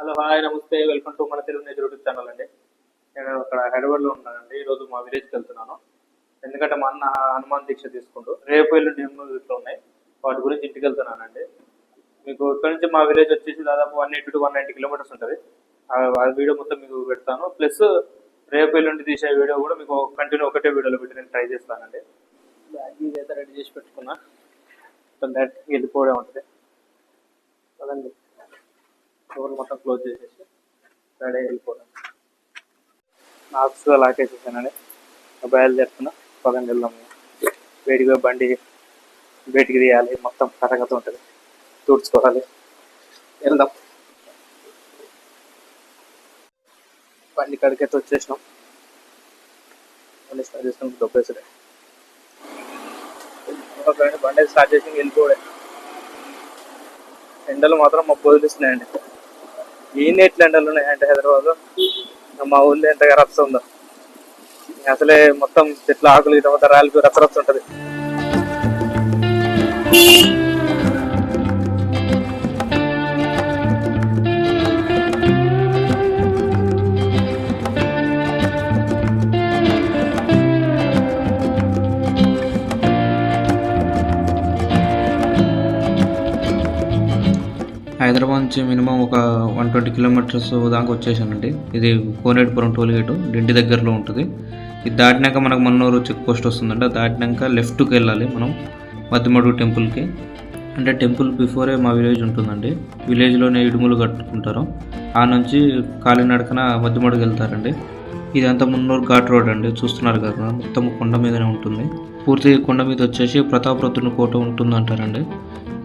Hello hi నమస్తే welcome to మన Telugu nature YouTube channel అండి. నేను ఇక్కడ హైదరాబాద్లో ఉన్నానండి. ఈరోజు మా విలేజ్కి వెళ్తున్నాను. ఎందుకంటే మా అన్న హనుమాన్ దీక్ష తీసుకుంటూ రేపు ఎల్లుండి ఇట్లా ఉన్నాయి. వాటి గురించి ఇంటికి వెళ్తున్నానండి. మీకు ఇక్కడ నుంచి మా విలేజ్ వచ్చేసి దాదాపు one eighty to one ninety kilometres ఉంటుంది. ఆ వీడియో మొత్తం మీకు పెడతాను. ప్లస్ రేపు ఎల్లుండి తీసే వీడియో కూడా మీకు కంటిన్యూ ఒకటే వీడియోలో పెట్టి నేను ట్రై చేస్తానండి. బ్యాగ్ అయితే రెడీ చేసి పెట్టుకున్నా. మొత్తం డైరెక్ట్ వెళ్ళిపోవడం ఉంటుంది. కదండి డోర్ మొత్తం క్లోజ్ చేసేసి రెడీ వెళ్ళిపోవడం. లాక్ లాకేసేసానండి బయలుదేరుతున్నా. పదండి వెళ్దాము వేడిగా బండి బయటికి తీయాలి. మొత్తం కథకథ ఉంటుంది. తుడుచుకోవాలి. వెళ్దాం. బండి కడికైతే వచ్చేసినాం. బండి స్టార్ట్ చేసినాం. దొబ్బేసరే బండి స్టార్ట్ చేసి వెళ్ళిపోవడే. ఎండలు మాత్రం మా వదిలిస్తున్నాయండి. ఏంది ఎట్లా ఎండలు ఉన్నాయంటే హైదరాబాద్ మా ఊళ్ళో ఎంత రప్స ఉందో. అసలే మొత్తం చెట్ల ఆకులు ఇటు మొత్తం రాలిపోయి రచ్చ ఉంటది. హైదరాబాద్ నుంచి మినిమం ఒక వన్ ట్వంటీ కిలోమీటర్స్ దాకా వచ్చేసానండి. ఇది కోనేటిపురం టోల్ గేటు ఇంటి దగ్గరలో ఉంటుంది. ఇది దాటినాక మనకు మన్నూరు చెక్ పోస్ట్ వస్తుందండి. దాటినాక లెఫ్ట్కి వెళ్ళాలి మనం మధ్యమడుగు టెంపుల్కి. అంటే టెంపుల్ బిఫోరే మా విలేజ్ ఉంటుందండి. విలేజ్లోనే ఇడుములు కట్టుకుంటారు. ఆ నుంచి కాలినడకన మధ్యమడుగు వెళ్తారండి. ఇదంతా మున్నూరు ఘాట్ రోడ్ అండి. చూస్తున్నారు కదా మొత్తం కొండ మీదనే ఉంటుంది. పూర్తి కొండ మీద వచ్చేసి ప్రతాపరుద్రుని కోట ఉంటుంది అంటారండి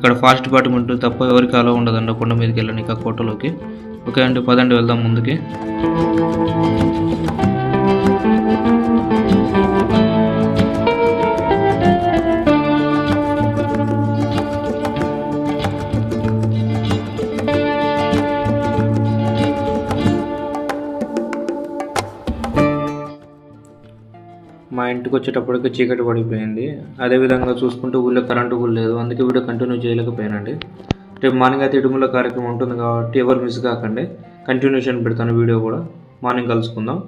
ఇక్కడ ఫాస్ట్ డిపార్ట్మెంట్ తప్ప ఎవరికి అలా ఉండదండి కొండ మీదకి వెళ్ళడానికి ఆ కోటలోకి. ఓకే అండి పదండి వెళ్దాం ముందుకి. మా ఇంటికి వచ్చేటప్పటికి చీకటి పడిపోయింది అదే విధంగా చూసుకుంటే ఊళ్ళో కరెంటు కూడా లేదు అందుకే వీడియో కంటిన్యూ చేయలేకపోయానండి రేపు మార్నింగ్ అయితే ఇటుముల కార్యక్రమం ఉంటుంది కాబట్టి ఎవరు మిస్ కాకండి కంటిన్యూషన్ పెడతాను వీడియో కూడా మార్నింగ్ కలుసుకుందాం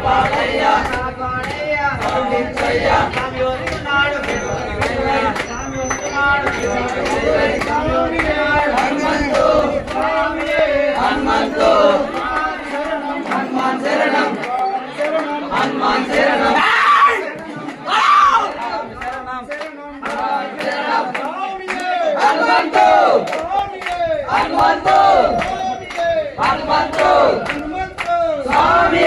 స్వామి శరణం హనుమాన్ శరణం స్వామి శరణం హనుమాన్ శరణం స్వామి రక్షే హనుమయ్య రక్షే స్వామి రక్షే హనుమయ్య రక్షే స్వామి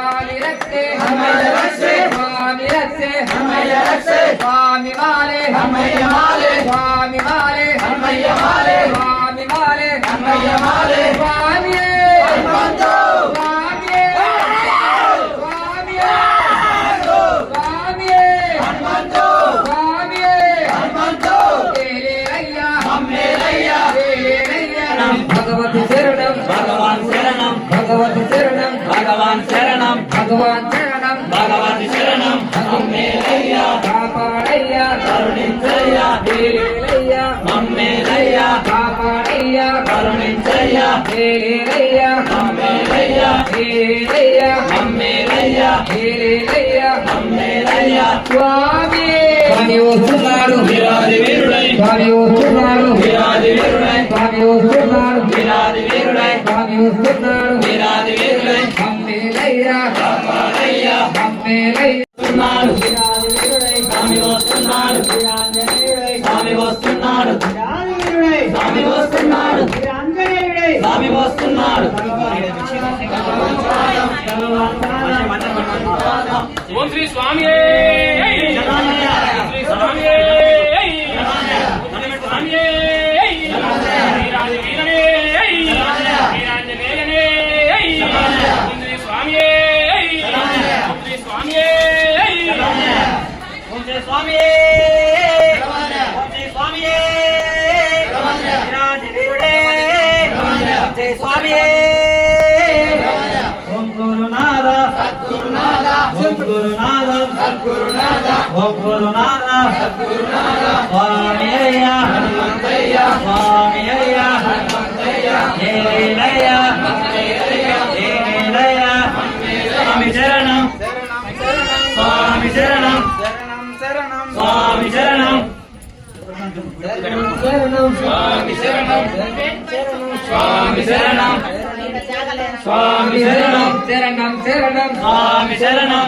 హనుమయ్య రక్షే స్వామి మాలే హనుమయ్య మాలే స్వామి మాలే హనుమయ్య మాలే స్వామి మాలే హనుమయ్య మాలే స్వామి హనుమంతో స్వామి స్వామి స్వామి హనుమంతో మమ్మేలయ్యా. కాపాడయ్యా. కరుణించయ్యా. ఏలేరయ్యా అమ్మేలయ్యా ఏలేరయ్యా అమ్మేలయ్యా ఏలేరయ్యా అమ్మేలయ్యా స్వామి. స్వామి వస్తున్నాడు. వీరాది వీరుడై. స్వామి వస్తున్నాడు. వీరాది వీరుడై. స్వామి వస్తున్నాడు. వీరాది వీరుడై. స్వామి వస్తున్నాడు. వీరాది వీరుడై. మమ్మేలయ్యా. కాపాడయ్యా. మమ్మేలయ్యా. స్వామి వస్తున్నాడు. స్వామి వస్తున్నాడు. ఓం శ్రీ స్వామి సద్గురునాథ ఓం గురునాథ స్వామి అయ్య స్వామి అయ్య స్వామి స్వామి శరణం స్వామి శరణం స్వామి శరణం శరణం శరణం స్వామి శరణం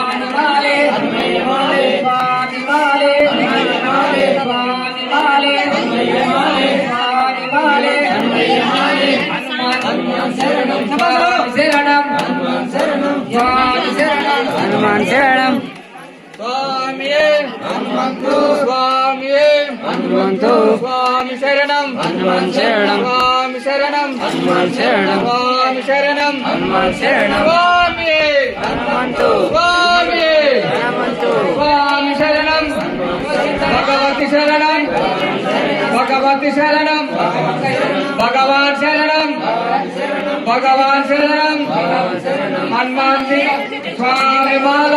శరణం శరణం హనుమాన్ శరణం స్వామి శరణం హనుమాన్ శరణం స్వామి హనుమంతు హనుమంతు స్వామి శరణం హనుమాన్ శరణం స్వామి శరణం హనుమాన్ శరణం స్వామి శరణం హనుమాన్ శరణం స్వామి హనుమంతు స్వామి హనుమంతు స్వామి శరణం భగవతి శరణం భగవతి శరణం భగవాన్ శరణం భగవాన్ శరణం హనుమాన్ స్వామి మాల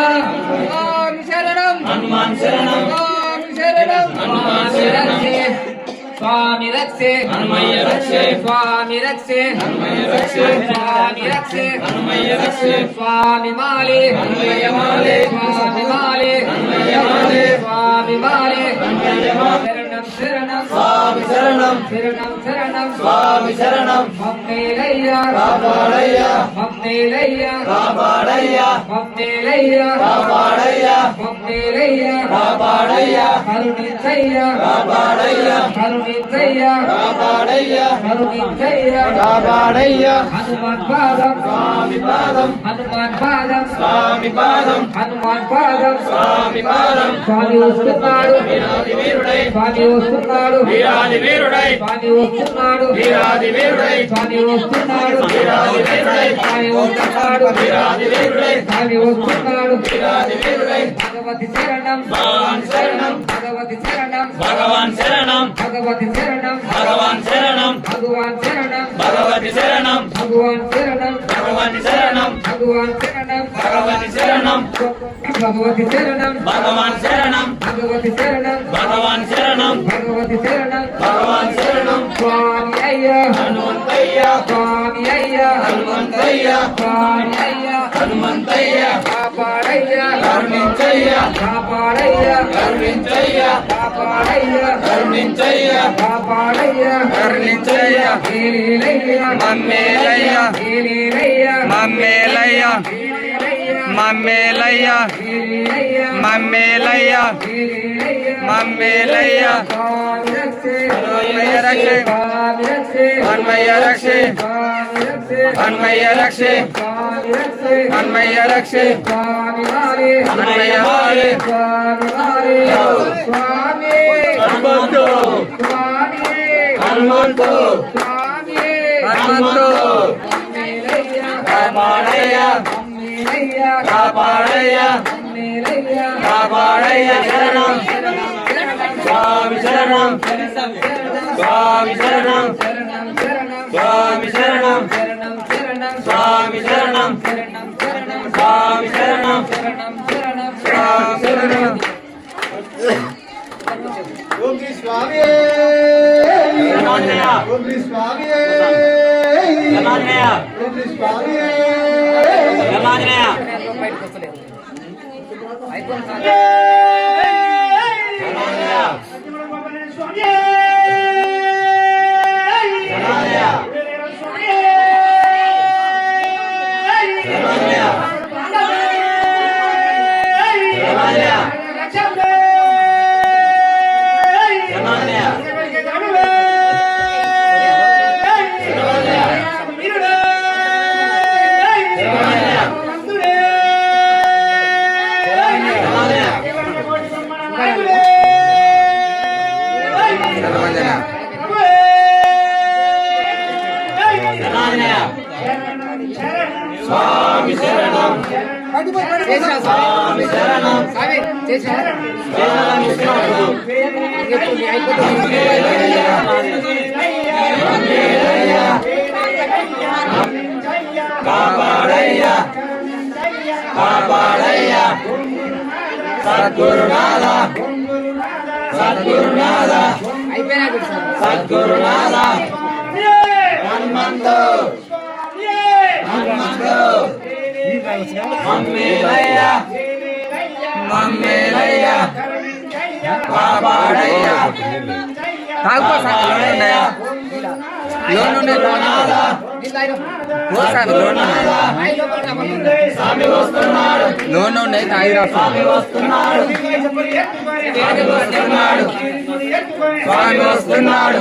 స్వామి శరణం హనుమాన్ శరణం స్వామి శరణం స్వామి రక్షే స్వామి రక్షే హనుమయ్య రక్షే స్వామి రక్షే హనుమయ్య రక్షే స్వామి రక్షే హనుమయ్య రక్షే స్వామి మాలే హనుమయ్య మాలే స్వామి మాలే హనుమయ్య మాలే స్వామి మాలే హనుమయ్య మాలే శరణం శరణం స్వామి శరణం శరణం స్వామి శరణం. మమ్మేలయ్యా కాపాడయ్యా మమ్మేలయ్యా కాపాడయ్యా. మమ్మేలయ్యా కాపాడయ్యా. మమ్మేలయ్యా కాపాడయ్యా. కరుణించయ్యా. కాపాడయ్యా. కరుణించయ్యా. కాపాడయ్యా. కరుణించయ్యా. కాపాడయ్యా. హనుమాన్ పాదం. స్వామి పాదం. హనుమాన్ పాదం. స్వామి పాదం. హనుమాన్ పాదం. స్వామి పాదం. స్వామి వస్తున్నాడు. వీరాది వీరుడై. స్వామి వస్తున్నాడు. వీరాది వీరుడై. స్వామి వస్తున్నాడు. వీరాది వీరుడై. స్వామి వస్తున్నాడు. వీరాది వీరుడై. స్వామి వస్తున్నాడు వీరాది వీరుడై స్వామి వస్తున్నాడు వీరాది వీరుడై భగవతి శరణం భగవాన్ శరణం భగవతి శరణం భగవాన్ శరణం భగవతి శరణం భగవాన్ శరణం భగవాన్ శరణం భగవతి శరణం భగవాన్ శరణం భగవతి శరణం భగవాన్ శరణం భగవతి శరణం భగవతి శరణం భగవాన్ శరణం భగవతి శరణం భగవాన్ శరణం స్వామి అయ్యా. హనుమంతయ్య స్వామి అయ్యా. హనుమంతయ్య. స్వామి అయ్యా హనుమంతయ్య. కాపాడయ్యా. కరుణించయ్య కాపాడయ్యా. కరుణించయ్య కాపాడయ్యా. కరుణించయ్య కాపాడయ్యా కరుణించయ్య మమ్మేలయ్య మమ్మేలయ్య మమ్మేలయ్య ఏలేలయ్యా మమ్మేలయ్య ఏలేలయ్యా మమ్మేలయ్య స్వామి రక్షే హనుమయ్య రక్షే స్వామి రక్షే హనుమయ్య రక్షే స్వామి రక్షే హనుమయ్య రక్షే స్వామి రక్షే హనుమయ్య రక్షే స్వామి మారే హనుమయ్య మారే స్వామి మారే స్వామి హనుమంతు స్వామి హనుమంతు స్వామి హనుమంతు మమ్మేలయ్యా కాపాడయ్యా మమ్మేలయ్యా కాపాడయ్యా మమ్మేలయ్యా కాపాడయ్యా శరణం స్వామి బయటకు అయిపోయింది స్వామి శరణం. స్వామి చేసినా శరణం విష్ణువు ఇంకెప్పుడు అయిపోతుంది కాపాడయ్యా. కాపాడయ్యా. సద్గురునాథ. సద్గురునాథ. సద్గురునాథ. హనుమంతు. హనుమంతు. మమ్మేలయ్యా మమ్మేలయ్యా కాపాడయ్యా తాగుకో సార్ లోన్ లోన్ వస్తున్నాడు లోన్ ఉన్నాయి తాగి స్వామి వస్తున్నాడు.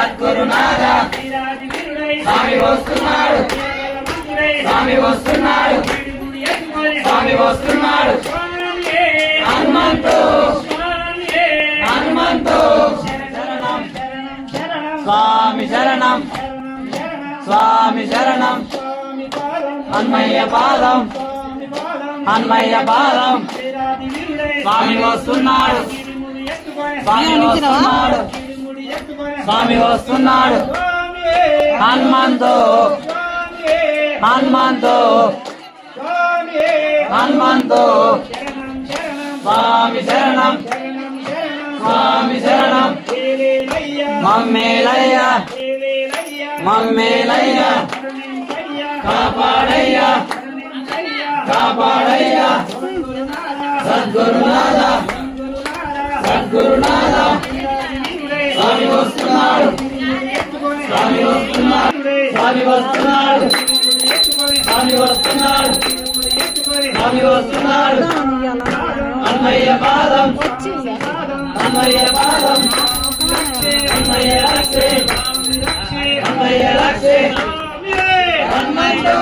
సద్గురునాథ స్వామి వస్తున్నాడు. స్వామి వస్తున్నాడు స్వామి వస్తున్నాడు హనుమంతు హనుమంతు స్వామి శరణం స్వామి శరణం హన్మయ్య పాదం హన్మయ్య పాదం స్వామి వస్తున్నాడు. స్వామి వస్తున్నాడు. స్వామి వస్తున్నాడు. హనుమంతో హనుమంతో హనుమంతో స్వామి శరణం. స్వామి శరణం. మమ్మేలయ్యా మమ్మేలయ్యా కాపాడయ్యా. కాపాడయ్యా. సద్గురునాథ. సద్గురునాథ. వస్తున్నాడు స్వామి వస్తున్నాడు స్వామి వస్తున్నాడు స్వామి వస్తున్నాడు స్వామి వస్తున్నాడు అన్నయ్య పాదం అన్నయ్య పాదం అన్నయ్య రక్షే అన్నయ్య రక్షే హనుమంతు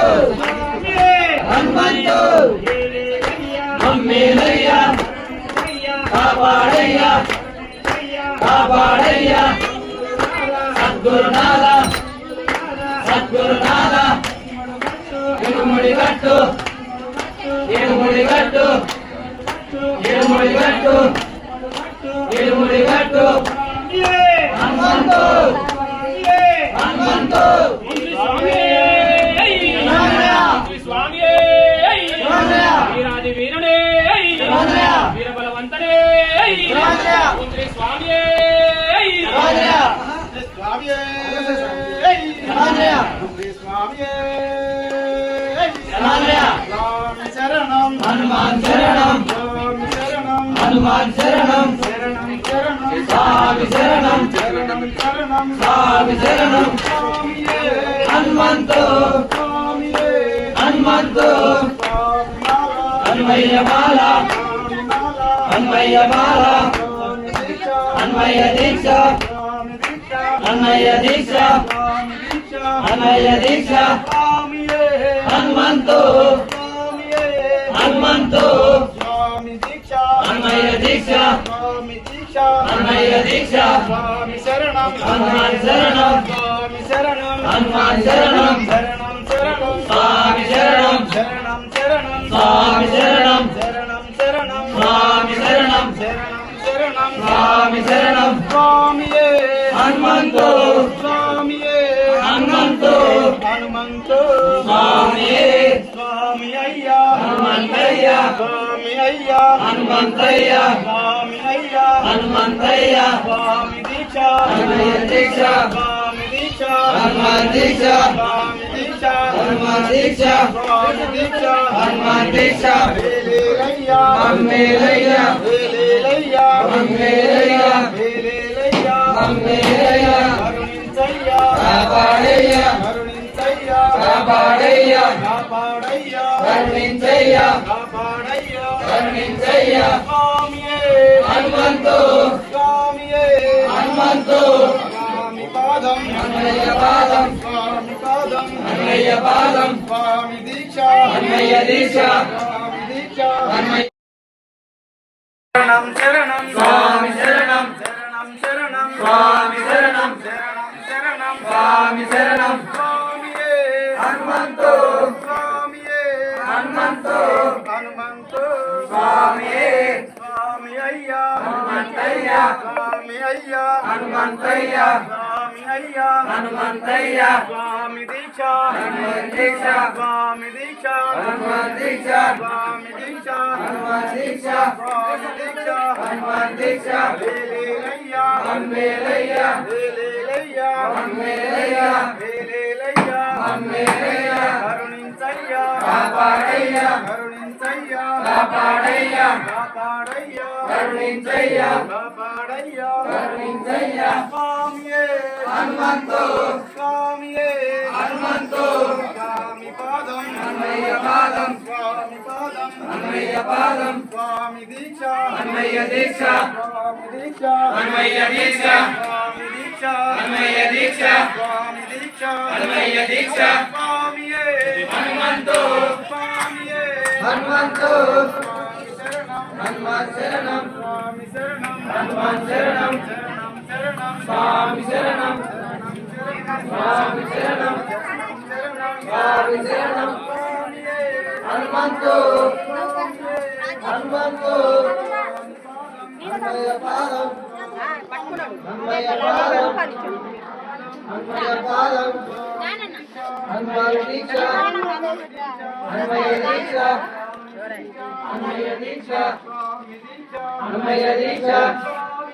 హనుమంతు మమ్మేలయ్యా కాపాడయ్యా కాపాడయ్యా ಸದ್ಗುರುನಾಥ ಸದ್ಗುರುನಾಥ ಇರುಮುಡಿಗಟ್ಟು హనుమాన్ శరణం హనుమాన్ శరణం స్వామి శరణం స్వామి శరణం హనుమంతో హనుమంతో హనుమయ్య మాల స్వామినాథ మాల దీక్ష అన్నయ్య దీక్ష అన్నయ్య దీక్ష హనుమంతో హనుమంతు. స్వామి దీక్ష. అన్వయ దీక్ష. స్వామి దీక్ష. అన్వయ దీక్ష. స్వామి శరణం. హనుమాన్ శరణం. స్వామి శరణం. హనుమాన్ శరణం. శరణం శరణం. స్వామి శరణం. శరణం శరణం. స్వామి శరణం. శరణం శరణం. స్వామి శరణం. శరణం శరణం. స్వామి శరణం. స్వామియే హనుమంతు. స్వామియే హనుమంతు. హనుమంతు. హనుమంతయ్య. స్వామి అయ్యా. హనుమంతయ్య. స్వామి అయ్యా. హనుమంతయ్య. స్వామి దీక్ష. అన్వయ దీక్ష. స్వామి దీక్ష. హనుమాన్ దీక్ష. స్వామి దీక్ష. హనుమాన్ దీక్ష. స్వామి దీక్ష. హనుమాన్ దీక్ష. వేలేలయ్యా అమ్మేలయ్య వేలేలయ్యా అమ్మేలయ్య వేలేలయ్యా అమ్మేలయ్య కరుణించయ్యా కాపాడయ్య. కాపాడయ్య కాపాడయ్యా కరుణించయ్య కాపాడయ్యా కరుణించయ్య స్వామియే హనుమంతు స్వామియే హనుమంతు స్వామి పాదం అన్వయ పాదం స్వామి పాదం అన్వయ పాదం స్వామి దీక్ష అన్వయ దీక్ష స్వామి దీక్ష అన్వయ శరణం శరణం స్వామి శరణం శరణం శరణం స్వామి శరణం శరణం శరణం స్వామి శరణం స్వామియే హనుమంతు స్వామియే హనుమంతు హనుమంతు స్వామియే స్వామి అయ్యా హనుమంతయ్య స్వామి అయ్యా హనుమంతయ్య స్వామి అయ్యా హనుమంతయ్య. స్వామి దీక్ష. హనుమాన్ దీక్ష స్వామి దీక్ష. హనుమాన్ దీక్ష స్వామి దీక్ష. హనుమాన్ దీక్ష స్వామి దీక్ష. హనుమాన్ దీక్ష వేలేలయ్యా. అమ్మేలయ్య వేలేలయ్యా. అమ్మేలయ్య వేలేలయ్యా. అమ్మేలయ్య కరుణించయ్యా. కాపాడయ్య. కరుణించయ్యా. కాపాడయ్య. కాపాడయ్యా. కరుణించయ్య. కాపాడయ్యా. కరుణించయ్య. స్వామియే. హనుమంతు స్వామియే హనుమంతు స్వామి పాదం అన్వయ పాదం స్వామి పాదం అన్వయ పాదం స్వామి దీక్ష అన్వయ దీక్ష స్వామి దీక్ష అన్వయ దీక్ష స్వామి దీక్ష అన్వయ దీక్ష స్వామి దీక్ష అన్వయ దీక్ష స్వామియే హనుమంతు స్వామియే హనుమంతు స్వామి శరణం హనుమాన్ శరణం స్వామి శరణం స్వామి శరణం స్వామి శరణం స్వామి శరణం హనుమంతు హనుమంతు అన్వయ పాదం అన్వయ పాదం అన్వయ పాదం హనుమాన్ దీక్ష అన్వయ దీక్ష అన్వయ దీక్ష దీక్ష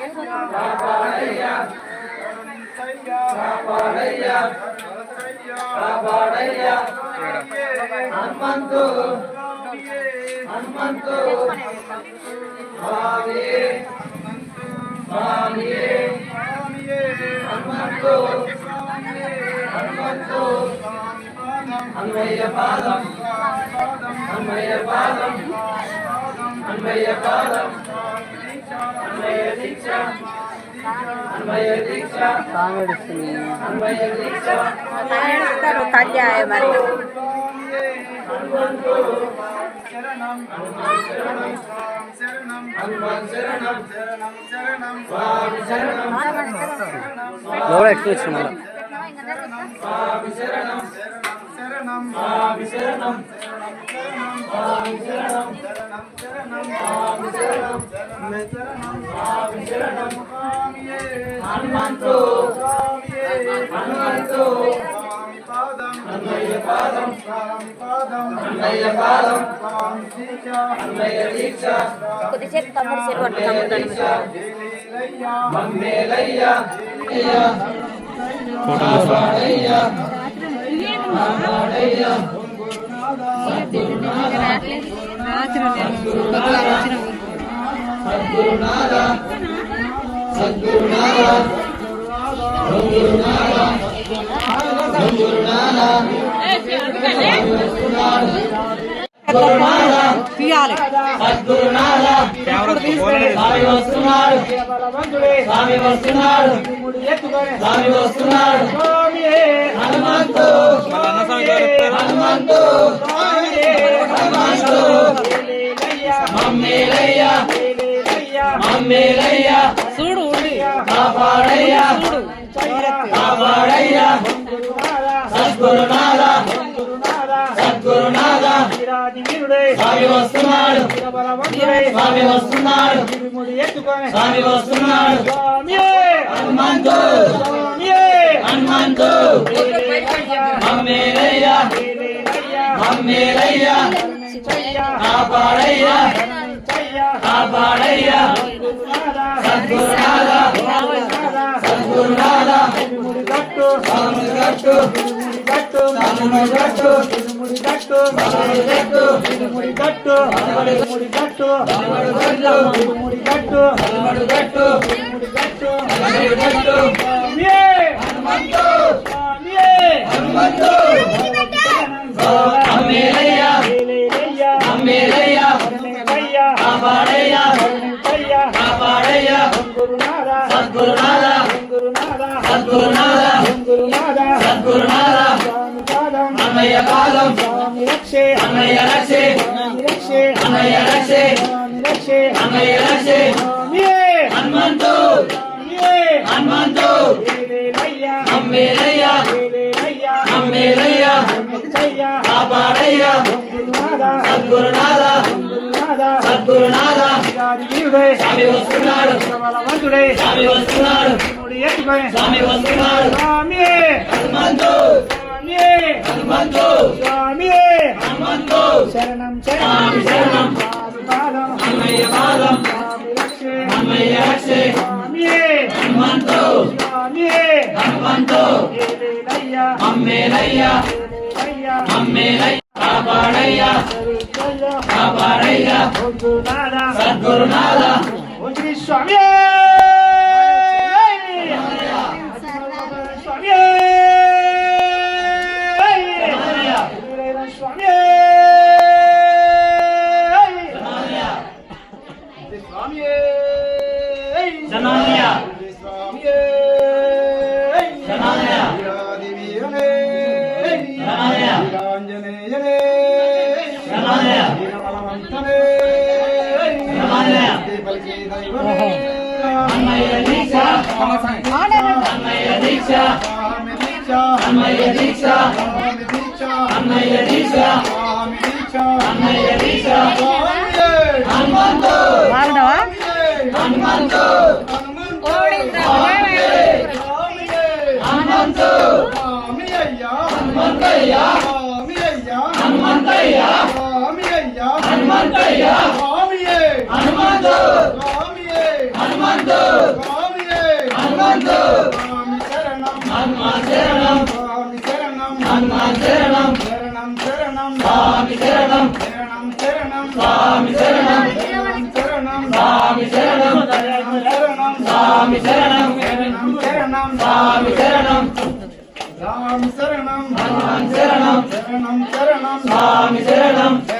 హనుమంతు హనుమంతు అన్వయ పాదం అన్వయ పాదం అన్వయ దీక్ష అన్వయ దీక్ష అమ్మేలయ్య అమ్మేలయ్య కాపాడయ్య కాపాడయ్య కాపాడయ్య కాపాడయ్య కాపాడయ్య హనుమంతు హనుమంతు స్వామి స్వామి హనుమంతు హనుమంతు అన్వయ పాదం అన్వయ పాదం అన్వయ పాదం అన్వయ దీక్ష అన్వయ దీక్ష అన్వయ శరణం శరణం స్వామి శరణం స్వామి శరణం స్వామి శరణం శరణం స్వామి శరణం శరణం స్వామి శరణం స్వామి శరణం హనుమంతు హనుమంతు స్వామి పాదం అన్వయ పాదం స్వామి పాదం అన్నయ్య పాదం స్వామి దీక్ష అన్నయ్య దీక్ష కొద్దిసేపు తమ్ముడు చెరువు అట్టు తమ్ముడు మమ్మేలయ్యా స్వామి వస్తున్నాడు స్వామి వస్తున్నాడు హనుమంతు హనుమంతు హనుమంతు మమ్మేలయ్య మమ్మేలయ్య చూడు కాపాడయ్య. కాపాడయ్య. సద్గురునాథ. సద్గురునాథ. స్వామి వస్తున్నాడు. స్వామి వస్తున్నాడు. స్వామి వస్తున్నాడు. హనుమంతు. హనుమంతు. మమ్మేలయ్య మమ్మేలయ్య కాపాడయ్య కాపాడయ్య సద్గురునాథ సద్గురునాథ స్వామి గట్టు స్వామి గట్టు స్వామి గట్టు స్వామి గట్టు స్వామి గట్టు స్వామి గట్టు స్వామి గట్టు హనుమంతు హనుమంతు అమ్మేలయ్య అమ్మేలయ్య కాపాడయ్య కాపాడయ్య కాపాడయ్య సద్గురునాథ సద్గురునాథ స్వామి వస్తున్నాడు స్వామి వస్తున్నాడు స్వామి వస్తున్నాడు హనుమంతు హనుమంతు హనుమంతు శరణం స్వామి శరణం పాదం అన్నయ్య పాదం అన్నయ్య రక్షే హనుమంతు హనుమంతు అమ్మేలయ్య అమ్మేలయ్య కాపాడయ్య కాపాడయ్య సద్గురునాథ స్వామి స్వామి హనుమంతయ్య హనుమంతు. హనుమంతు హనుమంతు. హనుమాన్ శరణం హనుమాన్ శరణం స్వామి శరణం. స్వామి శరణం. స్వామి శరణం. స్వామి శరణం. స్వామి శరణం రామ శరణం. హనుమాన్ శరణం. శరణం శరణం. స్వామి శరణం. శరణం శరణం. స్వామి శరణం. స్వామియే హనుమంతు స్వామియే హనుమంతు స్వామి శరణం శరణం. స్వామి శరణం. శరణం శరణం. శరణం స్వామి శరణం. శరణం స్వామి శరణం. శరణం. స్వామి శరణం శరణం. స్వామి శరణం.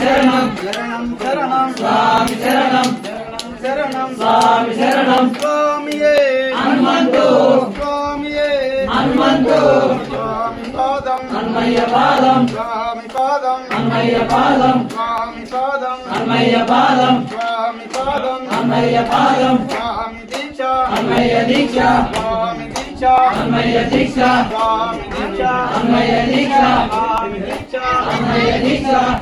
శరణం శరణం స్వామి శరణం. శరణం స్వామి పాదం అన్మయ్య పాదం. స్వామి పాదం. అన్మయ్య పాదం. స్వామి పాదం. అన్మయ్య పాదం. స్వామి పాదం. అన్మయ్య పాదం. స్వామి దీక్ష. అన్మయ దీక్ష. స్వామి దీక్ష. అన్మయ దీక్ష. స్వామి దీక్ష. అన్మయ దీక్ష. స్వామి దీక్ష. అన్మయ దీక్ష.